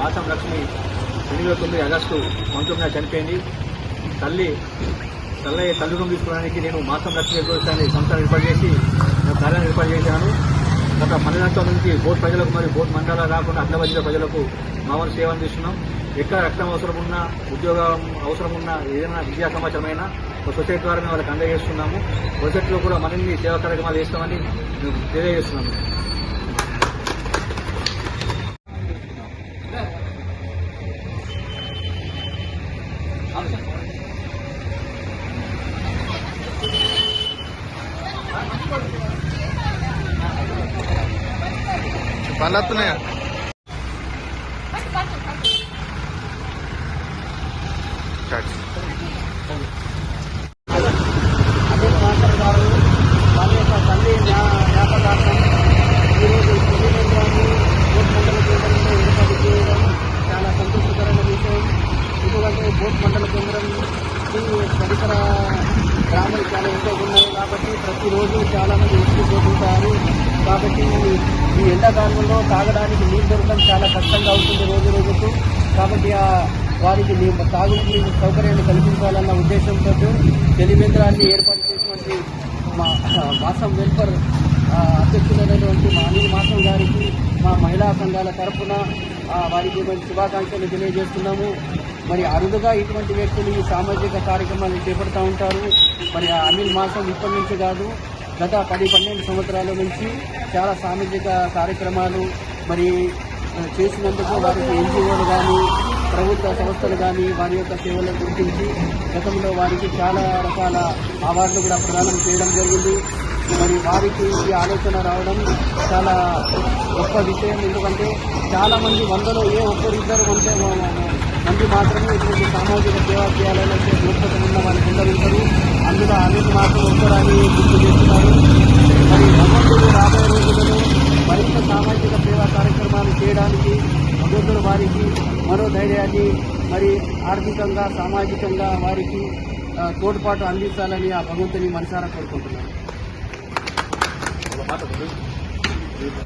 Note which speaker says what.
Speaker 1: పంతొమ్మిది ఆగస్టు పంతొమ్మిది చనిపోయింది. తల్లి తల్లి తల్లిదండ్రులు తీసుకోవడానికి నేను మాసం లక్ష్మి ఏర్పరచడానికి సంస్థను ఏర్పాటు చేసి నేను కార్యాలయం ఏర్పాటు చేశాను. గత పన్నెండు నుంచి బోట్ ప్రజలకు మరియు బోట్ మండలాలు కాకుండా అడ్ల ప్రజలకు మామూలు సేవ అందిస్తున్నాం. ఎక్కడ రక్తం అవసరం ఉన్నా ఉద్యోగం అవసరం ఉన్నా ఏదైనా విద్యా సమాచారమైనా సొసైటీ ద్వారా మేము వాళ్ళకి అందజేస్తున్నాము. భవిష్యత్తులో కూడా మరిన్ని సేవా కార్యక్రమాలు చేస్తామని మేము తెలియజేస్తున్నాము.
Speaker 2: पालत ने Thank you. కోట్ మండల కేంద్రం పరిసర గ్రామాలు చాలా ఎక్కువ ఉన్నాయి కాబట్టి ప్రతిరోజు చాలామంది ఎక్కిపోతుంటారు కాబట్టి ఈ ఎండాకాలంలో తాగడానికి నీరు దొరకడం చాలా కష్టంగా అవుతుంది రోజు రోజుకు. కాబట్టి ఆ వారికి నీ- తాగునీటి సౌకర్యాన్ని కల్పించాలన్న ఉద్దేశంతో తెలివేంద్రాన్ని ఏర్పాటు చేసినటువంటి మా మాసం వెల్ఫర్ అధ్యక్షులైనటువంటి మా అనిల్ మాసం గారికి మా మహిళా సంఘాల తరఫున వారికి మేము శుభాకాంక్షలు తెలియజేస్తున్నాము. మరి అరుదుగా ఇటువంటి వ్యక్తులు ఈ సామాజిక కార్యక్రమాలు చేపడుతూ ఉంటారు. మరి అనిల్ మాసం ఇప్పటి నుంచి కాదు గత పది పన్నెండు సంవత్సరాల నుంచి చాలా సామాజిక కార్యక్రమాలు మరి చేసినందుకు వారికి ఎన్జిఓలు కానీ ప్రభుత్వ సంస్థలు కానీ వారి యొక్క సేవలను గుర్తించి గతంలో వారికి చాలా రకాల అవార్డులు కూడా ప్రదానం చేయడం జరిగింది. మరి వారికి ఈ ఆలోచన రావడం చాలా గొప్ప విషయం. ఎందుకంటే చాలామంది వందలో ఏ ఒక్కరిద్దరు అంటే మంది మాత్రమే ఇటువంటి సామాజిక సేవా చేయాలని దృక్పథం ఉన్న వారికి ఉండరు అందులో అనేక మాత్రం ఒక్కరాని గుర్తు చేస్తున్నారు. మరి భగవంతుడు రాబోయే రోజులలో మరింత సామాజిక సేవా కార్యక్రమాలు చేయడానికి భగవంతుడు వారికి మరో ధైర్యాన్ని మరి ఆర్థికంగా సామాజికంగా వారికి తోడ్పాటు అందించాలని ఆ భగవంతుని మనసారా కోరుకుంటున్నాను.